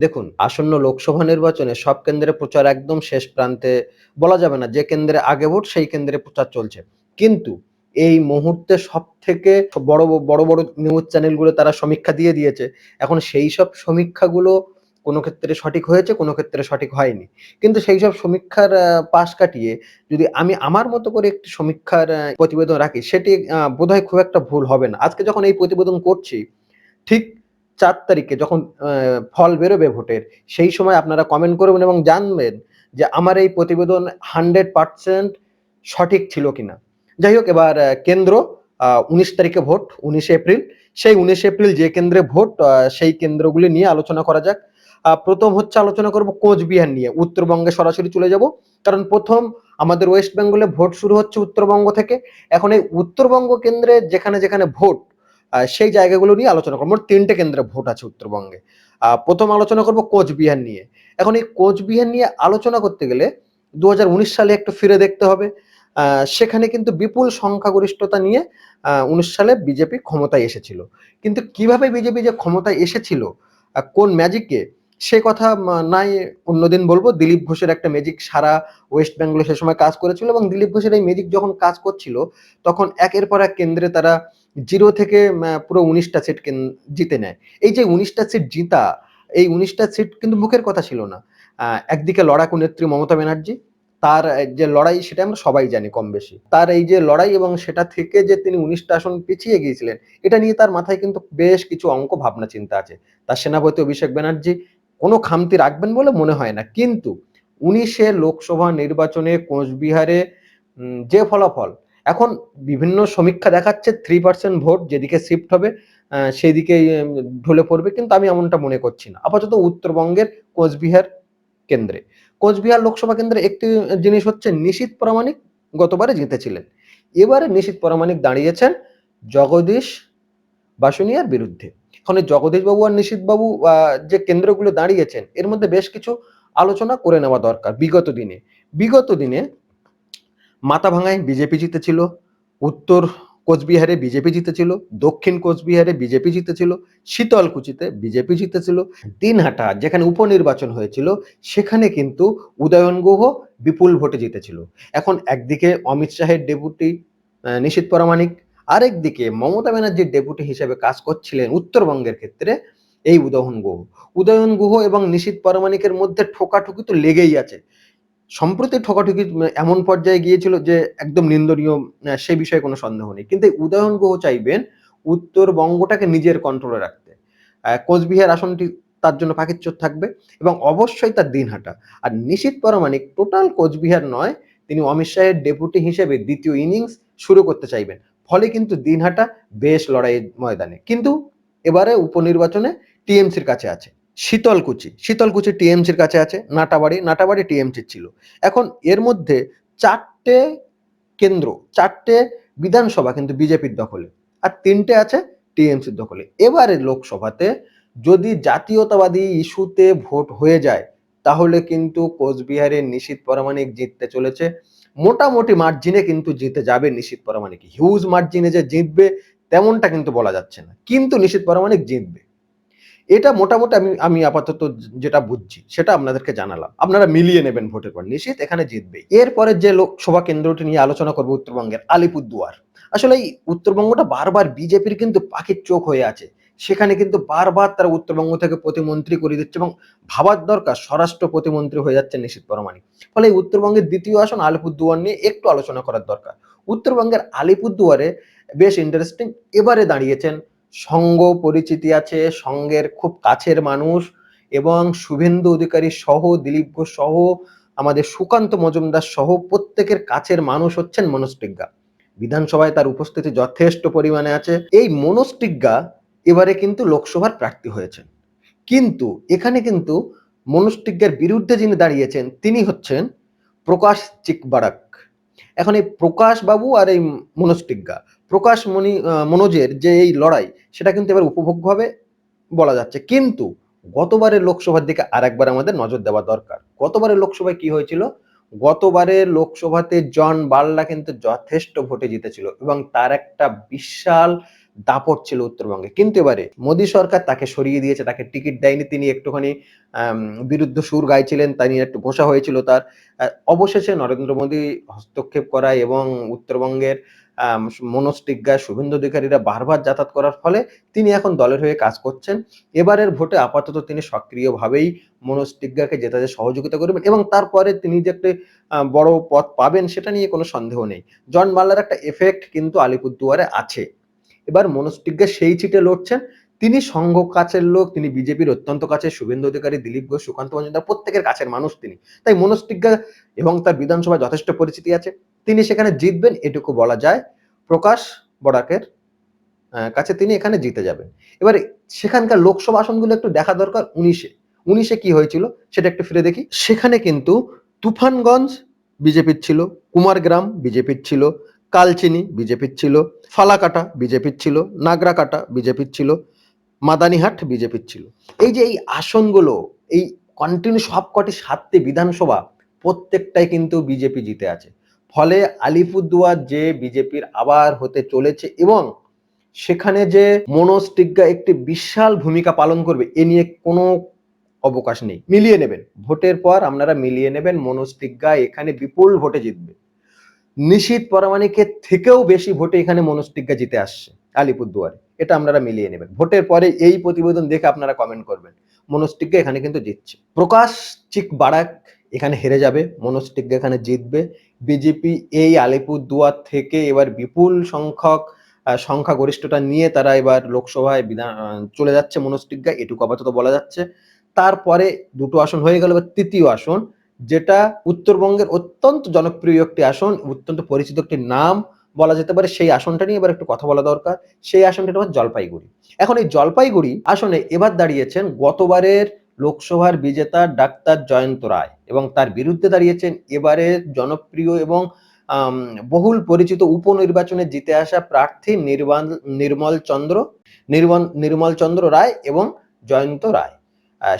দেখুন, আসন্ন লোকসভা নির্বাচনে সব কেন্দ্রে প্রচার একদম শেষ প্রান্তে বলা যাবে না, যে কেন্দ্রে আগে ভোট সেই কেন্দ্রে প্রচার চলছে। কিন্তু এই মুহূর্তে সব থেকে বড় বড় বড় নিউজ চ্যানেলগুলো তারা সমীক্ষা দিয়ে দিয়েছে। এখন সেই সব সমীক্ষাগুলো কোনো ক্ষেত্রে সঠিক হয়েছে, কোনো ক্ষেত্রে সঠিক হয়নি। কিন্তু সেই সব সমীক্ষার পাশ কাটিয়ে যদি আমি আমার মতো করে একটি সমীক্ষার প্রতিবেদন রাখি, সেটি বোধহয় খুব একটা ভুল হবে না। আজকে যখন এই প্রতিবেদন করছি, ঠিক চার তারিখে যখন ফল বেরোবে ভোটের, সেই সময় আপনারা কমেন্ট করবেন এবং জানবেন যে আমার এই প্রতিবেদন হান্ড্রেড পার্সেন্ট সঠিক ছিল কিনা। যাই হোক, এবার কেন্দ্র উনিশ তারিখে ভোট, উনিশে এপ্রিল। সেই উনিশে এপ্রিল যে কেন্দ্রে ভোট সেই কেন্দ্রগুলি নিয়ে আলোচনা করা যাক। প্রথম হচ্ছে আলোচনা করব কোচবিহার নিয়ে, উত্তরবঙ্গে সরাসরি চলে যাব। কারণ প্রথম আমাদের ওয়েস্ট বেঙ্গলে ভোট শুরু হচ্ছে উত্তরবঙ্গ থেকে। এখন এই উত্তরবঙ্গ কেন্দ্রে যেখানে যেখানে ভোট সেই জায়গাগুলো নিয়ে আলোচনা করব। মোট তিনটে কেন্দ্রে ভোট আছে উত্তরবঙ্গে। প্রথম আলোচনা করব কোচবিহার নিয়ে। এখন এই কোচবিহার নিয়ে আলোচনা করতে গেলে দু হাজার উনিশ সালে একটু ফিরে দেখতে হবে। সেখানে কিন্তু বিপুল সংখ্যাগরিষ্ঠতা নিয়ে উনিশ সালে বিজেপি ক্ষমতায় এসেছিল। কিন্তু কীভাবে বিজেপি যে ক্ষমতায় এসেছিল কোন ম্যাজিকে সে কথা নাই অন্যদিন বলব। দিলীপ ঘোষের একটা ম্যাজিক সারা ওয়েস্ট বেঙ্গলে সে সময় কাজ করেছিল এবং দিলীপ ঘোষের এই ম্যাজিক যখন কাজ করছিল, তখন একের পর এক কেন্দ্রে তারা জিরো থেকে পুরো উনিশটা সিট জিতে নেয়। এই যে উনিশটা সিট জিতা, এই উনিশটা সিট কিন্তু মুখের কথা ছিল না। একদিকে লড়াকু নেত্রী মমতা ব্যানার্জি, তার যে লড়াই সেটা আমরা সবাই জানি কম বেশি। তার এই যে লড়াই এবং সেটা থেকে যে তিনি উনিশটা আসন পিছিয়ে গিয়েছিলেন, এটা নিয়ে তার মাথায় কিন্তু বেশ কিছু অঙ্ক ভাবনা চিন্তা আছে। তার সেনাপতি অভিষেক ব্যানার্জি, কোনো খামতি রাখবেন বলে মনে হয় না। কিন্তু উনিশে লোকসভা নির্বাচনে কোচবিহারে যে ফলাফল এখন বিভিন্ন সমীক্ষা দেখাচ্ছে থ্রি পার্সেন্ট ভোট যেদিকে শিফট হবে সেদিকে ঢলে পড়বে, কিন্তু আমি এমনটা মনে করছি না। আপাতত উত্তরবঙ্গের কোচবিহার কেন্দ্রে। কোচবিহার লোকসভা কেন্দ্রে একটি জিনিস হচ্ছে, নিশীত প্রামাণিক গতবারে জিতেছিলেন। এবারে নিশীত প্রামাণিক দাঁড়িয়েছেন জগদীশ বাসুনিয়ার বিরুদ্ধে। এখন এই জগদীশ বাবু আর নিশীত বাবু যে কেন্দ্রগুলো দাঁড়িয়েছেন, এর মধ্যে বেশ কিছু আলোচনা করে নেওয়া দরকার বিগত দিনে। বিগত দিনে মাথাভাঙায় বিজেপি জিতেছিল, উত্তর কোচবিহারে বিজেপি জিতেছিল, দক্ষিণ কোচবিহারে বিজেপি জিতেছিল, শীতলকুচিতে বিজেপি জিতেছিল, দিনহাটা যেখানে উপনির্বাচন হয়েছিল, সেখানে কিন্তু উদয়ন গুহ বিপুল ভোটে জিতেছিল। এখন একদিকে অমিত শাহের ডেপুটি নিশীত পরামানিক আরেকদিকে মমতা ব্যানার্জির ডেপুটি হিসেবে কাজ করছিলেন উত্তরবঙ্গের ক্ষেত্রে এই উদয়ন গুহ। উদয়ন গুহ এবং নিশীত পরামানিকের মধ্যে ঠোকাঠুকি তো লেগেই আছে। সম্প্রতি ঠকাঠকি এমন পর্যায়ে গিয়েছিল যে একদম নিন্দনীয় সে বিষয়ে কোনো সন্দেহ নেই। কিন্তু উদয়ন গুহ চাইবেন উত্তরবঙ্গটাকে নিজের কন্ট্রোলে রাখতে। কোচবিহার আসনটি তার জন্য পাকিচ্চর থাকবে এবং অবশ্যই তার দিনহাটা। আর নিশীত পরামানিক টোটাল কোচবিহার নয়, তিনি অমিত শাহের ডেপুটি হিসেবে দ্বিতীয় ইনিংস শুরু করতে চাইবেন। ফলে কিন্তু দিনহাটা বেশ লড়াইয়ের ময়দানে। কিন্তু এবারে উপনির্বাচনে টিএমসির কাছে আছে। শীতলকুচি। শীতলকুচি টিএমসির কাছে আছে, নাটাবাড়ি। নাটাবাড়ি টিএমসির ছিল। এখন এর মধ্যে চারটে কেন্দ্র, চারটে বিধানসভা কিন্তু বিজেপির দখলে আর তিনটে আছে টিএমসির দখলে। এবারে লোকসভাতে যদি জাতীয়তাবাদী ইস্যুতে ভোট হয়ে যায়, তাহলে কিন্তু কোচবিহারের নিশীত পরামানিক জিততে চলেছে। মোটামুটি মার্জিনে কিন্তু জিতে যাবে নিশীত পরামানিক হিউজ মার্জিনে যে জিতবে, তেমনটা কিন্তু বলা যাচ্ছে না। কিন্তু নিশীত পরামানিক জিতবে। এটা মোটামুটি আমি আমি আপাতত যেটা বুঝছি, সেটা আপনাদেরকে জানালাম। আপনারা মিলিয়ে নেবেন ভোটের পর। নিশ্চিত এখানে জিতবে এরপরে যে লোকসভা কেন্দ্রটি নিয়ে আলোচনা করব উত্তরবঙ্গের আলিপুরদুয়ার। আসলে এই উত্তরবঙ্গটা বারবার বিজেপির কিন্তু পাখির চোখ হয়ে আছে। সেখানে কিন্তু বারবার তারা উত্তরবঙ্গ থেকে প্রতিমন্ত্রী করে দিচ্ছে এবং ভাবার দরকার স্বরাষ্ট্র প্রতিমন্ত্রী হয়ে যাচ্ছে নিশ্চিত পরমাণিক ফলে এই উত্তরবঙ্গের দ্বিতীয় আসন আলিপুরদুয়ার নিয়ে একটু আলোচনা করার দরকার। উত্তরবঙ্গের আলিপুরদুয়ারে বেশ ইন্টারেস্টিং এবারে দাঁড়িয়েছেন সঙ্গ পরিচিতি আছে, সঙ্গের খুব কাছের মানুষ এবং শুভেন্দু অধিকারী সহ, দিলীপ ঘোষ সহ, আমাদের সুকান্ত মজুমদার সহ প্রত্যেকের কাছের মানুষ হচ্ছেন মনস্টিজ্ঞা বিধানসভায় তার উপস্থিতি যথেষ্ট পরিমাণে আছে। এই মনস্টিজ্ঞা এবারে কিন্তু লোকসভার প্রার্থী হয়েছেন। কিন্তু এখানে কিন্তু মনস্টিজ্ঞার বিরুদ্ধে যিনি দাঁড়িয়েছেন, তিনি হচ্ছেন প্রকাশ চিকবারাক। এখন এই প্রকাশ বাবু আর এই মনস্টিজ্ঞা প্রকাশ মনি মনোজের যে এই লড়াই, সেটা কিন্তু এবার উপভোগ্য হবে বলা যাচ্ছে। কিন্তু গতবারের লোকসভার দিকে আর একবার আমাদের নজর দেওয়া দরকার। গতবারের লোকসভায় কি হয়েছিল? গতবারের লোকসভাতে জন বার্লা কিন্তু যথেষ্ট ভোটে জিতেছিল এবং তার একটা বিশাল দাপট ছিল উত্তরবঙ্গে। কিন্তু এবারে মোদী সরকার তাকে সরিয়ে দিয়েছে, তাকে টিকিট দেয়নি। তিনি একটুখানি বিরুদ্ধ সুর গাইছিলেন তাই নিয়ে একটু ঘোষা হয়েছিল তার। অবশেষে নরেন্দ্র মোদী হস্তক্ষেপ করায় এবং উত্তরবঙ্গের মনোজ শুভেন্দু অধিকারীরা বারবার যাতায়াত করার ফলে তিনি এখন দলের হয়ে কাজ করছেন। এবারের ভোটে আপাতত তিনি সক্রিয়ভাবেই মনোজ টিগ্গাকে জেতাতে সহযোগিতা করবেন এবং তারপরে তিনি যে একটি বড় পথ পাবেন সেটা নিয়ে কোনো সন্দেহ নেই। জন মাল্লার একটা এফেক্ট কিন্তু আলিপুরদুয়ারে আছে। এবার মনোজ সেই চিটে লড়ছেন। তিনি সংঘ কাছের লোক, তিনি বিজেপির অত্যন্ত কাছে শুভেন্দু অধিকারী, দিলীপ ঘোষ, সুকান্ত মজুমদার, প্রত্যেকের কাছের মানুষ তিনি। তাই মনোজ এবং তার বিধানসভায় যথেষ্ট পরিচিতি আছে। তিনি সেখানে জিতবেন এটুকু বলা যায়। প্রকাশ বড়াকের কাছে তিনি এখানে জিতে যাবেন। এবার সেখানকার লোকসভা আসনগুলো একটু দেখা দরকার উনিশে। উনিশে কি হয়েছিল সেটা একটু ফিরে দেখি। সেখানে কিন্তু তুফানগঞ্জ বিজেপির ছিল, কুমারগ্রাম বিজেপির ছিল কালচিনি বিজেপির ছিল, ফালাকাটা বিজেপির ছিল, নাগরাকাটা বিজেপির ছিল, মাদানিহাট বিজেপির ছিল। এই যে এই আসনগুলো, এই কন্টিনিউ সবকটি সাতটি বিধানসভা, প্রত্যেকটাই কিন্তু বিজেপি জিতে আছে। ফলে আলিপুরদুয়ার যে বিজেপির আবার হতে চলেছে এবং সেখানে যে মনোজ টিগ্গা একটি বিশাল ভূমিকা পালন করবে, এ নিয়ে কোনো অবকাশ নেই। মিলিয়ে নেবেন। ভোটের পর আপনারা মিলিয়ে নেবেন মনোজ টিগ্গা, এখানে বিপুল ভোটে জিতবে। নিশীত পরামানিকের থেকেও বেশি ভোটে এখানে মনোজ টিগ্গা জিতে আসছে আলিপুরদুয়ারে। এটা আপনারা মিলিয়ে নেবেন। ভোটের পরে এই প্রতিবেদন দেখে আপনারা কমেন্ট করবেন মনোজ টিগ্গা এখানে কিন্তু জিতছে। প্রকাশ চিক বারাক এখানে হেরে যাবে মনোজ টিগ্গা এখানে জিতবে। বিজেপি এই আলিপুরদুয়ার থেকে এবার বিপুল সংখ্যক সংখ্যাগরিষ্ঠতা নিয়ে তারা এবার লোকসভায় বিধান চলে যাচ্ছে মনোজ টিগ্গা এটুকু আপাতত বলা যাচ্ছে। তারপরে দুটো আসন হয়ে গেল, এবার তৃতীয় আসন। যেটা উত্তরবঙ্গের অত্যন্ত জনপ্রিয় একটি আসন, অত্যন্ত পরিচিত একটি নাম বলা যেতে পারে, সেই আসনটা নিয়ে এবার একটু কথা বলা দরকার। সেই আসনটা হচ্ছে জলপাইগুড়ি। এখন এই জলপাইগুড়ি আসনে এবার দাঁড়িয়েছেন গতবারের লোকসভার বিজেতা ডাক্তার জয়ন্ত রায় এবং তার বিরুদ্ধে দাঁড়িয়েছেন এবারের জনপ্রিয় এবং বহুল পরিচিত উপনির্বাচনে জিতে আসা প্রার্থী নির্বাণ, নির্মল চন্দ্র নির্মল নির্মল চন্দ্র রায় এবং জয়ন্ত রায়।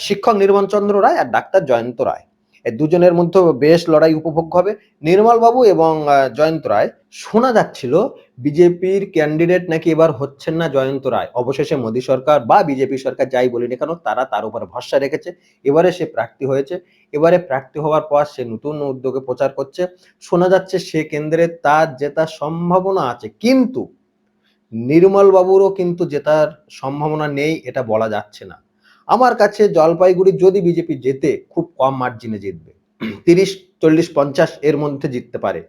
শিক্ষক নির্মল চন্দ্র রায় আর ডাক্তার জয়ন্ত রায়। দুজনের মধ্যে বেশ লড়াই উপভোগ হবে। নির্মল বাবু এবং জয়ন্ত রায়, শোনা যাচ্ছিল বিজেপির ক্যান্ডিডেট নাকি এবার হচ্ছেন না জয়ন্ত রায়। অবশেষে মোদী সরকার বা বিজেপি সরকার যাই বলিনি কেন, তারা তার উপর ভরসা রেখেছে। এবারে সে প্রার্থী হয়েছে। এবারে প্রার্থী হওয়ার পর সে নতুন উদ্যোগে প্রচার করছে। শোনা যাচ্ছে সে কেন্দ্রে তার জেতার সম্ভাবনা আছে। কিন্তু, নির্মল বাবুরও কিন্তু জেতার সম্ভাবনা নেই, এটা বলা যাচ্ছে না। আমার কাছে জলপাইগুড়ি যদি বিজেপি জেতে খুব কম মার্জিনে জিতবে। তিরিশ, চল্লিশ, পঞ্চাশ এর মধ্যে জিততে পারে।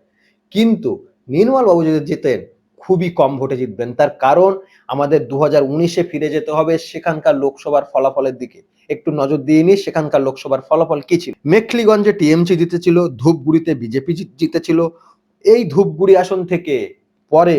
কিন্তু নির্মল বাবু যদি জেতেন, খুবই কম ভোটে জিতবেন। তার কারণ আমাদের দু হাজার উনিশে ফিরে যেতে হবে সেখানকার লোকসভার ফলাফলের দিকে। একটু নজর দিয়ে নিই সেখানকার লোকসভার ফলাফল কি ছিল। মেখলিগঞ্জে টিএমসি জিতেছিল, ধূপগুড়িতে বিজেপি জিতেছিল। এই ধূপগুড়ি আসন থেকে পরে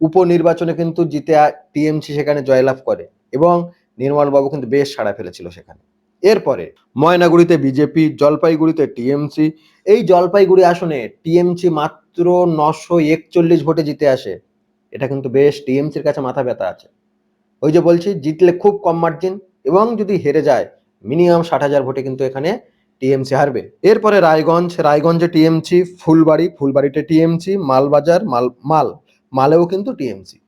উপনির্বাচনে কিন্তু জিতে টিএমসি সেখানে জয়লাভ করে। এবং নির্মল বাবু কিন্তু বেশ সাড়া ফেলেছিল সেখানে। এরপরে ময়নাগুড়িতে বিজেপি, জলপাইগুড়িতে টিএমসি, এই জলপাইগুড়ি আসনে টিএমসি মাত্র নশো একচল্লিশ ভোটে জিতে আসে। এটা কিন্তু বেশ টিএমসির কাছে মাথা ব্যথা আছে। ওই যে বলছি, জিতলে খুব কম মার্জিন এবং যদি হেরে যায় মিনিমাম ষাট হাজার ভোটে কিন্তু এখানে টিএমসি হারবে। এরপরে রায়গঞ্জ, রায়গঞ্জে টিএমসি, ফুলবাড়ি, ফুলবাড়িতে টিএমসি, মালবাজার, মাল মাল, মালেও কিন্তু টিএমসি।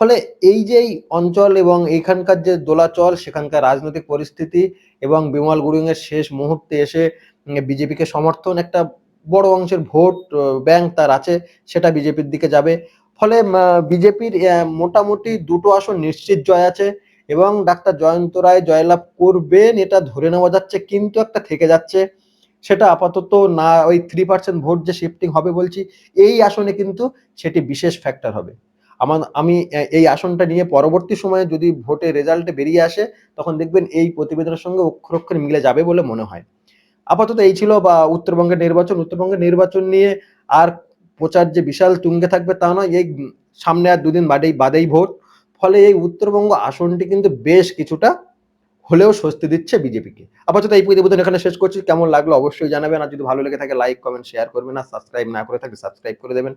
ফলে এই যে অঞ্চল এবং এখানকার যে দোলাচল, সেখানকার রাজনৈতিক পরিস্থিতি এবং বিমল গুরুং এর শেষ মুহূর্তে এসে বিজেপিকে সমর্থন, একটা বড় অংশের ভোট ব্যাংক তার আছে, সেটা বিজেপির দিকে যাবে। ফলে বিজেপির মোটামুটি দুটো আসন নিশ্চিত জয় আছে এবং ডাক্তার জয়ন্ত রায় জয়লাভ করবেন, এটা ধরে নেওয়া যাচ্ছে, কিন্তু একটা থেকে যাচ্ছে। সেটা আপাতত না, ওই থ্রি পার্সেন্ট ভোট যে শিফটিং হবে বলছি, এই আসনে কিন্তু সেটি বিশেষ ফ্যাক্টর হবে। আমার, আমি এই আসনটা নিয়ে পরবর্তী সময়ে যদি ভোটের রেজাল্টে বেরিয়ে আসে, তখন দেখবেন এই প্রতিবেদনের সঙ্গে অক্ষর অক্ষরে মিলে যাবে বলে মনে হয়। আপাতত এই ছিল বা উত্তরবঙ্গের নির্বাচন। উত্তরবঙ্গের নির্বাচন নিয়ে আর প্রচার যে বিশাল তুঙ্গে থাকবে তা নয়, এই সামনে আর দুদিন বাদেই বাদেই ভোট। ফলে এই উত্তরবঙ্গ আসনটি কিন্তু বেশ কিছুটা হলেও স্বস্তি দিচ্ছে বিজেপিকে। আপাতত এই প্রতিবেদন এখানে শেষ করছি। কেমন লাগল অবশ্যই জানাবেন। আর যদি ভালো লেগে থাকে লাইক কমেন্ট শেয়ার করবেন। আর সাবস্ক্রাইব না করে থাকলে সাবস্ক্রাইব করে দেবেন।